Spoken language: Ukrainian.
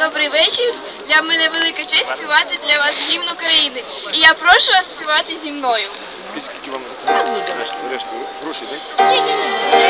Добрий вечір. Для мене велика честь співати для вас гімн України. І я прошу вас співати зі мною. Скільки вам заплатили? Гроші, так?